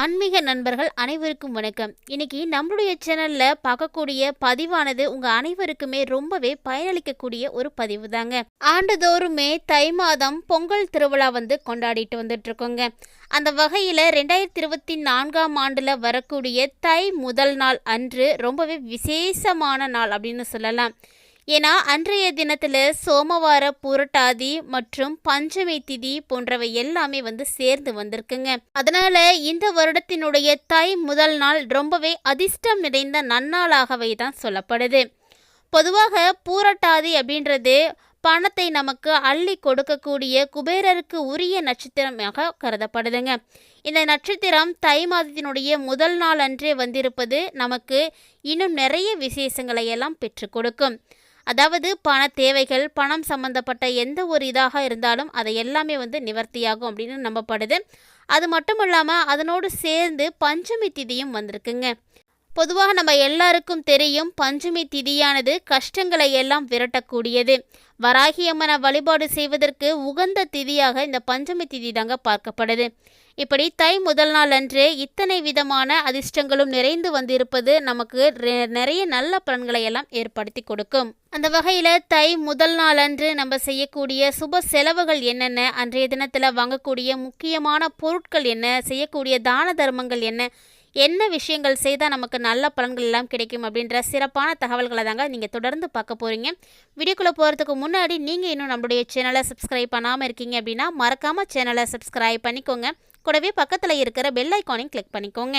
ஆன்மீக நண்பர்கள் அனைவருக்கும் வணக்கம். இன்னைக்கு நம்மளுடைய சேனல்ல பார்க்கக்கூடிய பதிவானது உங்க அனைவருக்குமே ரொம்பவே பயனளிக்கக்கூடிய ஒரு பதிவு தாங்க ஆண்டுதோறுமே தை மாதம் பொங்கல் திருவிழா வந்து கொண்டாடிட்டு வந்துட்டு இருக்கோங்க அந்த வகையில ரெண்டாயிரத்தி இருபத்தி நான்காம் ஆண்டுல வரக்கூடிய தை முதல் நாள் அன்று ரொம்பவே விசேஷமான நாள் அப்படின்னு சொல்லலாம். ஏன்னா அன்றைய தினத்தில் சோமவார புரட்டாதி மற்றும் பஞ்சமி திதி போன்றவை எல்லாமே வந்து சேர்ந்து வந்திருக்குங்க. அதனால இந்த வருடத்தினுடைய தை முதல் நாள் ரொம்பவே அதிர்ஷ்டம் நிறைந்த நன்னாளாகவே தான் சொல்லப்படுது. பொதுவாக பூரட்டாதி அப்படின்றது பணத்தை நமக்கு அள்ளி கொடுக்கக்கூடிய குபேரருக்கு உரிய நட்சத்திரமாக கருதப்படுதுங்க. இந்த நட்சத்திரம் தை மாதத்தினுடைய முதல் நாள் அன்றே வந்திருப்பது நமக்கு இன்னும் நிறைய விசேஷங்களை எல்லாம் பெற்றுக் கொடுக்கும். அதாவது பண தேவைகள் பணம் சம்பந்தப்பட்ட எந்த ஒரு இதாக இருந்தாலும் அதை எல்லாமே வந்து நிவர்த்தியாகும் அப்படின்னு நம்பப்படுது. அது மட்டும் இல்லாமல் அதனோடு சேர்ந்து பஞ்சமி திதியும் வந்திருக்குங்க. பொதுவாக நம்ம எல்லாருக்கும் தெரியும் பஞ்சமி திதியானது கஷ்டங்களை எல்லாம் விரட்டக்கூடியது வராகியம்மனை வழிபாடு செய்வதற்கு உகந்த திதியாக இந்த பஞ்சமி திதி தாங்க பார்க்கப்படுது. இப்படி தை முதல் நாள் அன்று இத்தனை விதமான அதிர்ஷ்டங்களும் நிறைந்து வந்திருப்பது நமக்கு நிறைய நல்ல பலன்களை எல்லாம் ஏற்படுத்தி கொடுக்கும். அந்த வகையில் தை முதல் நாள் அன்று நம்ம செய்யக்கூடிய சுப செலவுகள் என்னென்ன அன்றைய தினத்தில் வாங்கக்கூடிய முக்கியமான பொருட்கள் என்ன செய்யக்கூடிய தான தர்மங்கள் என்ன என்ன விஷயங்கள் செய்தால் நமக்கு நல்ல பலன்கள் எல்லாம் கிடைக்கும் அப்படின்ற சிறப்பான தகவல்களை தாங்க நீங்கள் தொடர்ந்து பார்க்க போகிறீங்க வீடியோக்குள்ளே போகிறதுக்கு முன்னாடி நீங்கள் இன்னும் நம்மளுடைய சேனலை சப்ஸ்கிரைப் பண்ணாமல் இருக்கீங்க அப்படின்னா மறக்காமல் சேனலை சப்ஸ்கிரைப் பண்ணிக்கோங்க. கூடவே பக்கத்தில் இருக்கிற பெல் ஐக்கானையும் கிளிக் பண்ணிக்கோங்க.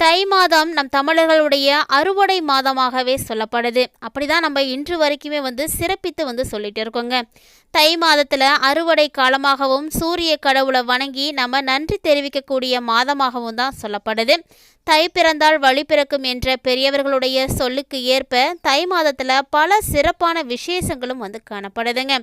தை மாதம் நம் தமிழர்களுடைய அறுவடை மாதமாகவே சொல்லப்படுது. அப்படிதான் நம்ம இன்று வரைக்குமே வந்து சிறப்பித்து வந்து சொல்லிட்டு இருக்கோங்க. தை மாதத்தில் அறுவடை காலமாகவும் சூரிய கடவுளை வணங்கி நம்ம நன்றி தெரிவிக்கக்கூடிய மாதமாகவும் தான் சொல்லப்படுது. தை பிறந்தால் வழி பிறக்கும் என்ற பெரியவர்களுடைய சொல்லுக்கு ஏற்ப தை மாதத்தில் பல சிறப்பான விசேஷங்களும் வந்து காணப்படுதுங்க.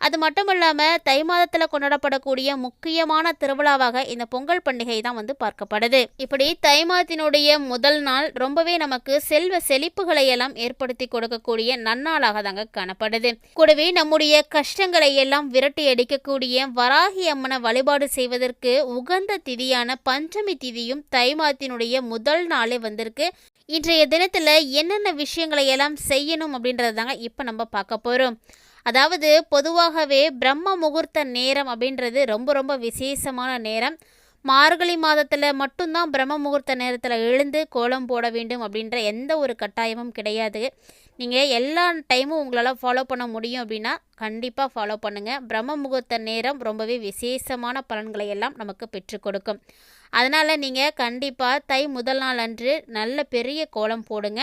அது மட்டும் இல்லாமல் தை மாதத்தில் கொண்டாடப்படக்கூடிய முக்கியமான திருவிழாவாக இந்த பொங்கல் பண்டிகை தான் வந்து பார்க்கப்படுது. இப்படி தை மாதத்தினுடைய முதல் நாள் ரொம்பவே நமக்கு செல்வ செழிப்புகளை எல்லாம் ஏற்படுத்தி கொடுக்கக்கூடிய நன்னாளாக தாங்க காணப்படுது. கூடவே நம்முடைய கஷ்டங்களை எல்லாம் விரட்டி அடிக்கக்கூடிய வராகி அம்மனை வழிபாடு செய்வதற்கு உகந்த திதியான பஞ்சமி திதியும் தை மாதத்தினுடைய முதல் நாளே வந்திருக்கு. இன்றைய தினத்தில் என்னென்ன விஷயங்களை எல்லாம் செய்யணும் அப்படின்றது தாங்க இப்போ நம்ம பார்க்க போகிறோம் அதாவது பொதுவாகவே பிரம்ம முகூர்த்த நேரம் அப்படின்றது ரொம்ப ரொம்ப விசேஷமான நேரம். மார்கழி மாதத்தில் மட்டும்தான் பிரம்ம முகூர்த்த நேரத்தில் எழுந்து கோலம் போட வேண்டும் அப்படின்ற எந்த ஒரு கட்டாயமும் கிடையாது. நீங்கள் எல்லா டைமும் உங்களால் ஃபாலோ பண்ண முடியும் அப்படின்னா கண்டிப்பாக ஃபாலோ பண்ணுங்கள் பிரம்ம முகூர்த்த நேரம் ரொம்பவே விசேஷமான பலன்களை எல்லாம் நமக்கு பெற்று கொடுக்கும். அதனால் நீங்கள் கண்டிப்பாக தை முதல் நாள் அன்று நல்ல பெரிய கோலம் போடுங்க.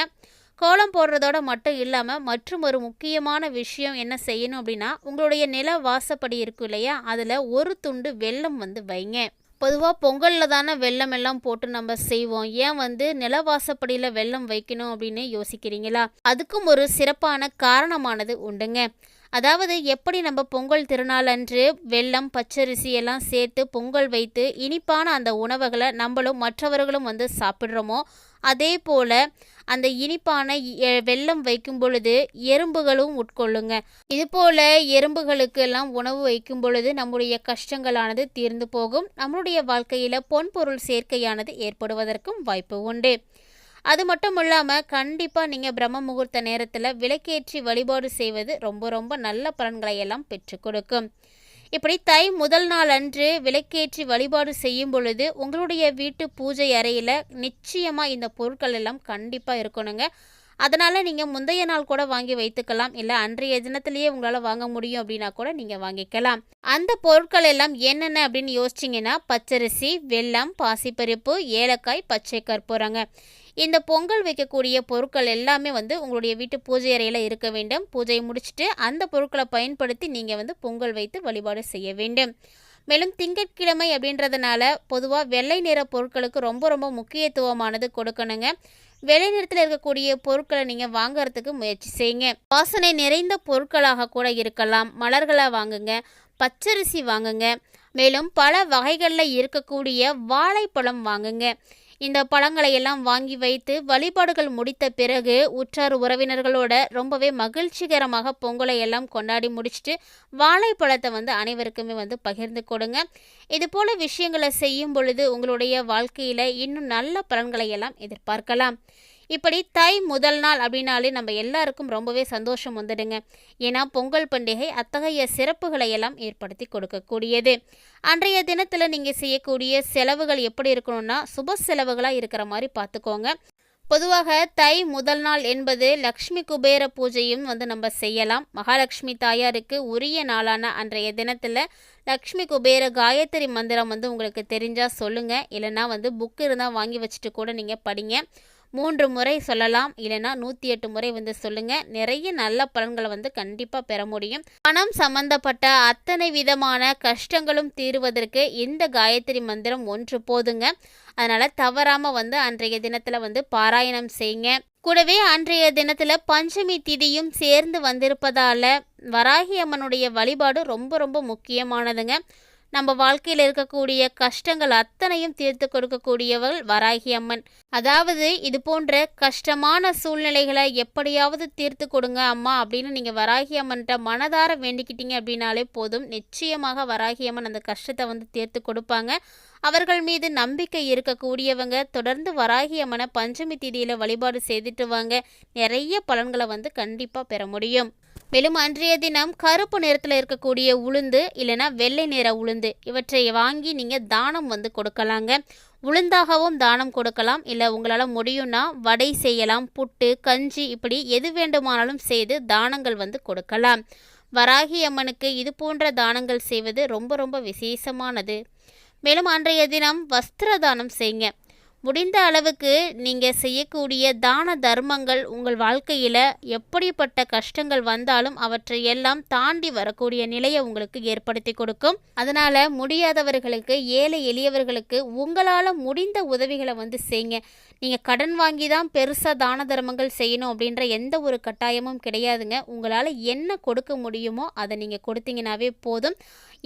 கோலம் போடுறதோட மட்டும் இல்லாமல் மற்றும் ஒரு முக்கியமான விஷயம் என்ன செய்யணும் அப்படின்னா உங்களுடைய நில வாசப்படி இருக்கும் இல்லையா? அதில் ஒரு துண்டு வெல்லம் வந்து வைங்க. பொதுவாக பொங்கலில் தானே வெல்லம் எல்லாம் போட்டு நம்ம செய்வோம். ஏன் வந்து நிலவாசப்படியில் வெள்ளம் வைக்கணும் அப்படின்னு யோசிக்கிறீங்களா? அதுக்கும் ஒரு சிறப்பான காரணமானது உண்டுங்க. அதாவது எப்படி நம்ம பொங்கல் திருநாள் அன்று வெல்லம் பச்சரிசி எல்லாம் சேர்த்து பொங்கல் வைத்து இனிப்பான அந்த உணவுகளை நம்மளும் மற்றவர்களும் வந்து சாப்பிட்றோமோ அதே போல் அந்த இனிப்பான வெள்ளம் வைக்கும் பொழுது எறும்புகளும் உட்கொள்ளுங்க. இது போல எறும்புகளுக்கு எல்லாம் உணவு வைக்கும் பொழுது நம்முடைய கஷ்டங்களானது தீர்ந்து போகும். நம்மளுடைய வாழ்க்கையில் பொன்பொருள் சேர்க்கையானது ஏற்படுவதற்கும் வாய்ப்பு உண்டு. அது மட்டும் இல்லாமல் கண்டிப்பாக நீங்கள் பிரம்ம முகூர்த்த நேரத்தில் விளக்கேற்றி வழிபாடு செய்வது ரொம்ப ரொம்ப நல்ல பலன்களை எல்லாம் பெற்றுக் கொடுக்கும். இப்படி தை முதல் நாள் அன்று விளக்கேற்றி வழிபாடு செய்யும் பொழுது உங்களுடைய வீட்டு பூஜை அறையில் நிச்சயமாக இந்த பொருட்கள் எல்லாம் கண்டிப்பாக இருக்கணுங்க. அதனால் நீங்கள் முந்தைய நாள் கூட வாங்கி வைத்துக்கலாம். இல்லை அன்றைய தினத்திலேயே உங்களால் வாங்க முடியும் அப்படின்னா கூட நீங்கள் வாங்கிக்கலாம். அந்த பொருட்கள் எல்லாம் என்னென்ன அப்படின்னு யோசிச்சிங்கன்னா பச்சரிசி வெல்லம் பாசிப்பருப்பு ஏலக்காய் பச்சை கற்பூரங்க. இந்த பொங்கல் வைக்கக்கூடிய பொருட்கள் எல்லாமே வந்து உங்களுடைய வீட்டு பூஜை அறையில் இருக்க வேண்டும். பூஜையை முடிச்சுட்டு அந்த பொருட்களை பயன்படுத்தி நீங்கள் வந்து பொங்கல் வைத்து வழிபாடு செய்ய வேண்டும். மேலும் திங்கட்கிழமை அப்படின்றதுனால பொதுவாக வெள்ளை நிற பொருட்களுக்கு ரொம்ப ரொம்ப முக்கியத்துவமானது கொடுக்கணுங்க. வெள்ளை இருக்கக்கூடிய பொருட்களை நீங்கள் வாங்குறதுக்கு முயற்சி செய்யுங்க. வாசனை நிறைந்த பொருட்களாக கூட இருக்கலாம். மலர்களை வாங்குங்க. பச்சரிசி வாங்குங்க. மேலும் பல வகைகளில் இருக்கக்கூடிய வாழைப்பழம் வாங்குங்க. இந்த பழங்களை எல்லாம் வாங்கி வைத்து வழிபாடுகள் முடித்த பிறகு உற்றார் உறவினர்களோட ரொம்பவே மகிழ்ச்சிகரமாக பொங்கலை எல்லாம் கொண்டாடி முடிச்சுட்டு வாழைப்பழத்தை வந்து அனைவருக்குமே வந்து பகிர்ந்து கொடுங்க. இது போல விஷயங்களை செய்யும் பொழுது உங்களுடைய வாழ்க்கையில் இன்னும் நல்ல பலன்களை எல்லாம் எதிர்பார்க்கலாம். இப்படி தை முதல் நாள் அப்படின்னாலே நம்ம எல்லாருக்கும் ரொம்பவே சந்தோஷம் வந்துடுங்க. ஏன்னா பொங்கல் பண்டிகை அத்தகைய சிறப்புகளை எல்லாம் ஏற்படுத்தி கொடுக்கக்கூடியது. அன்றைய தினத்தில் நீங்கள் செய்யக்கூடிய செலவுகள் எப்படி இருக்கணும்னா சுப செலவுகளாக இருக்கிற மாதிரி பார்த்துக்கோங்க. பொதுவாக தை முதல் நாள் என்பது லக்ஷ்மி குபேர பூஜையும் வந்து நம்ம செய்யலாம். மகாலட்சுமி தாயாருக்கு உரிய நாளான அன்றைய தினத்தில் லக்ஷ்மி குபேர காயத்ரி மந்திரம் வந்து உங்களுக்கு தெரிஞ்சால் சொல்லுங்கள் இல்லைன்னா வந்து புக் இருந்தால் வாங்கி வச்சுட்டு கூட நீங்கள் படிங்க. மூன்று முறை சொல்லலாம் இல்லைன்னா நூற்றி எட்டு முறை வந்து சொல்லுங்கள் நிறைய நல்ல பலன்களை வந்து கண்டிப்பாக பெற முடியும். பணம் சம்பந்தப்பட்ட அத்தனை விதமான கஷ்டங்களும் தீருவதற்கு இந்த காயத்ரி மந்திரம் ஒன்று போதுங்க. அதனால் தவறாமல் வந்து அன்றைய தினத்தில் வந்து பாராயணம் செய்யுங்க. கூடவே அன்றைய தினத்தில் பஞ்சமி திதியும் சேர்ந்து வந்திருப்பதால் வராகி அம்மனுடைய வழிபாடு ரொம்ப ரொம்ப முக்கியமானதுங்க. நம்ம வாழ்க்கையில் இருக்கக்கூடிய கஷ்டங்கள் அத்தனையும் தீர்த்து கொடுக்கக்கூடியவள் வராகி அம்மன். அதாவது இது போன்ற கஷ்டமான சூழ்நிலைகளை எப்படியாவது தீர்த்து கொடுங்க அம்மா அப்படின்னு நீங்கள் வராகி அம்மன்கிட்ட மனதார வேண்டிக்கிட்டீங்க அப்படின்னாலே போதும். நிச்சயமாக வராகி அம்மன் அந்த கஷ்டத்தை வந்து தீர்த்து கொடுப்பாங்க. அவர்கள் மீது நம்பிக்கை இருக்கக்கூடியவங்க தொடர்ந்து வராகி அம்மனை பஞ்சமி திதியில் வழிபாடு செய்துட்டு வாங்க. நிறைய பலன்களை வந்து கண்டிப்பாக பெற முடியும். மேலும் அன்றைய தினம் கருப்பு நிறத்தில் இருக்கக்கூடிய உளுந்து இல்லைன்னா வெள்ளை நிற உளுந்து. இவற்றை வாங்கி நீங்கள் தானம் வந்து கொடுக்கலாங்க. உளுந்தாகவும் தானம் கொடுக்கலாம். இல்லை உங்களால் முடியும்னா வடை செய்யலாம். புட்டு கஞ்சி இப்படி எது வேண்டுமானாலும் செய்து தானங்கள் வந்து கொடுக்கலாம். வராகி அம்மனுக்கு இது போன்ற தானங்கள் செய்வது ரொம்ப ரொம்ப விசேஷமானது. மேலும் அன்றைய தினம் வஸ்திர தானம் செய்யுங்க. முடிந்த அளவுக்கு நீங்கள் செய்யக்கூடிய தான தர்மங்கள் உங்கள் வாழ்க்கையில் எப்படிப்பட்ட கஷ்டங்கள் வந்தாலும் அவற்றை எல்லாம் தாண்டி வரக்கூடிய நிலையை உங்களுக்கு ஏற்படுத்தி கொடுக்கும். அதனால் முடியாதவர்களுக்கு ஏழை எளியவர்களுக்கு உங்களால் முடிந்த உதவிகளை வந்து செய்யுங்க. நீங்கள் கடன் வாங்கி தான் பெருசாக தான தர்மங்கள் செய்யணும் அப்படின்ற எந்த ஒரு கட்டாயமும் கிடையாதுங்க. உங்களால் என்ன கொடுக்க முடியுமோ அதை நீங்கள் கொடுத்தீங்கன்னாவே போதும்.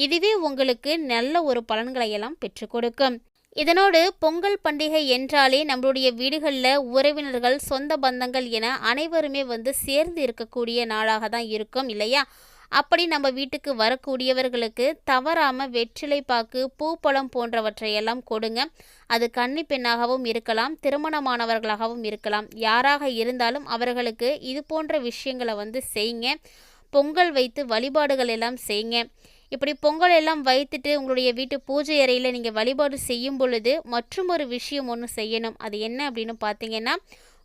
இதுவே உங்களுக்கு நல்ல ஒரு பலன்களை எல்லாம் பெற்றுக் கொடுக்கும். இதனோடு பொங்கல் பண்டிகை என்றாலே நம்மளுடைய வீடுகளில் உறவினர்கள் சொந்த பந்தங்கள் என அனைவருமே வந்து சேர்ந்து இருக்கக்கூடிய நாளாக தான் இருக்கும் இல்லையா? அப்படி நம்ம வீட்டுக்கு வரக்கூடியவர்களுக்கு தவறாமல் வெற்றிலை பாக்கு பூப்பழம் போன்றவற்றையெல்லாம் கொடுங்க. அது கன்னி பெண்ணாகவும் இருக்கலாம் திருமணமானவர்களாகவும் இருக்கலாம். யாராக இருந்தாலும் அவர்களுக்கு இது போன்ற விஷயங்களை வந்து செய்யுங்க. பொங்கல் வைத்து வழிபாடுகள் எல்லாம் செய்யுங்க. இப்படி பொங்கல் எல்லாம் வைத்துட்டு உங்களுடைய வீட்டு பூஜை அறையில் நீங்கள் வழிபாடு செய்யும் பொழுது மற்றும் ஒரு விஷயம் ஒன்று செய்யணும். அது என்ன அப்படின்னு பார்த்தீங்கன்னா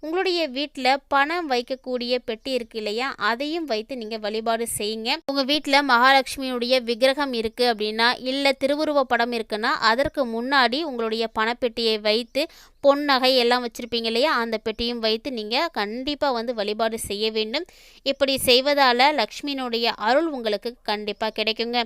உங்களுடைய வீட்டில் பணம் வைக்கக்கூடிய பெட்டி இருக்கு இல்லையா? அதையும் வைத்து நீங்கள் வழிபாடு செய்யுங்க. உங்கள் வீட்டில் மகாலட்சுமியுடைய விக்கிரகம் இருக்குது அப்படின்னா இல்லை திருவுருவ படம் இருக்குன்னா அதற்கு முன்னாடி உங்களுடைய பணப்பெட்டியை வைத்து பொன் நகை எல்லாம் வச்சுருப்பீங்க இல்லையா? அந்த பெட்டியும் வைத்து நீங்கள் கண்டிப்பாக வந்து வழிபாடு செய்ய வேண்டும். இப்படி செய்வதால் லக்ஷ்மியினுடைய அருள் உங்களுக்கு கண்டிப்பாக கிடைக்குங்க.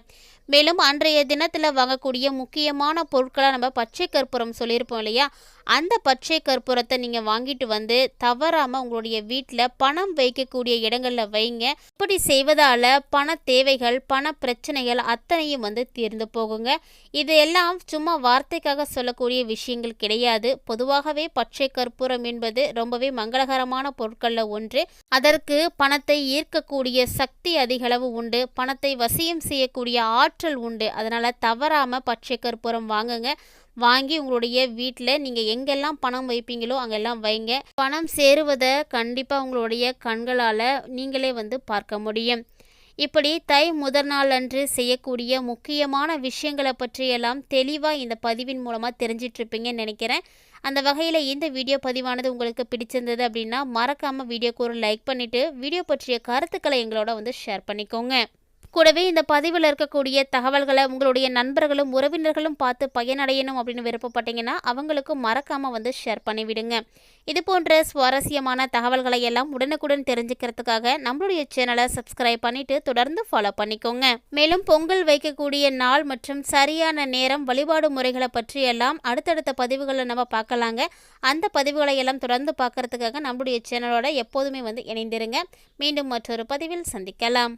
மேலும் அன்றைய தினத்தில் வாங்கக்கூடிய முக்கியமான பொருட்களாக நம்ம பச்சை கற்பூரம் சொல்லியிருப்போம் இல்லையா? அந்த பச்சை கற்பூரத்தை நீங்கள் வாங்கிட்டு வந்து தவறாமல் உங்களுடைய வீட்டில் பணம் வைக்கக்கூடிய இடங்களில் வைங்க. இப்படி செய்வதால் பண தேவைகள் பண பிரச்சனைகள் அத்தனையும் வந்து தீர்ந்து போகுங்க. இது எல்லாம் சும்மா வார்த்தைக்காக சொல்லக்கூடிய விஷயங்கள் கிடையாது. பொதுவாகவே பச்சை கற்பூரம் என்பது ரொம்பவே மங்களகரமான பொருட்களில் ஒன்று. அதற்கு பணத்தை ஈர்க்கக்கூடிய சக்தி அதிகளவு உண்டு. பணத்தை வசியம் செய்யக்கூடிய ஆற்றல் உண்டு. அதனால் தவறாமல் பச்சை கற்பூரம் வாங்குங்க. வாங்கி உங்களுடைய வீட்டில் நீங்கள் எங்கெல்லாம் பணம் வைப்பீங்களோ அங்கெல்லாம் வைங்க. பணம் சேருவதை கண்டிப்பாக உங்களுடைய கண்களால் நீங்களே வந்து பார்க்க முடியும். இப்படி தை முதல் நாள் அன்று செய்யக்கூடிய முக்கியமான விஷயங்களை பற்றியெல்லாம் தெளிவாக இந்த பதிவின் மூலமாக தெரிஞ்சிட்ருப்பீங்கன்னு நினைக்கிறேன். அந்த வகையில் இந்த வீடியோ பதிவானது உங்களுக்கு பிடிச்சிருந்தது அப்படின்னா மறக்காமல் வீடியோக்கு ஒரு லைக் பண்ணிவிட்டு வீடியோ பற்றிய கருத்துக்களை எங்களோட வந்து ஷேர் பண்ணிக்கோங்க. கூடவே இந்த பதிவில் இருக்கக்கூடிய தகவல்களை உங்களுடைய நண்பர்களும் உறவினர்களும் பார்த்து பயனடையணும் அப்படின்னு விருப்பப்பட்டீங்கன்னா அவங்களுக்கும் மறக்காமல் வந்து ஷேர் பண்ணிவிடுங்க. இது போன்ற சுவாரஸ்யமான தகவல்களை எல்லாம் உடனுக்குடன் தெரிஞ்சுக்கிறதுக்காக நம்மளுடைய சேனலை சப்ஸ்கிரைப் பண்ணிட்டு தொடர்ந்து ஃபாலோ பண்ணிக்கோங்க. மேலும் பொங்கல் வைக்கக்கூடிய நாள் மற்றும் சரியான நேரம் வழிபாடு முறைகளை பற்றி எல்லாம் அடுத்தடுத்த பதிவுகளை நம்ம பார்க்கலாங்க. அந்த பதிவுகளை எல்லாம் தொடர்ந்து பார்க்கறதுக்காக நம்மளுடைய சேனலோட எப்போதுமே வந்து இணைந்திருங்க. மீண்டும் மற்றொரு பதிவில் சந்திக்கலாம்.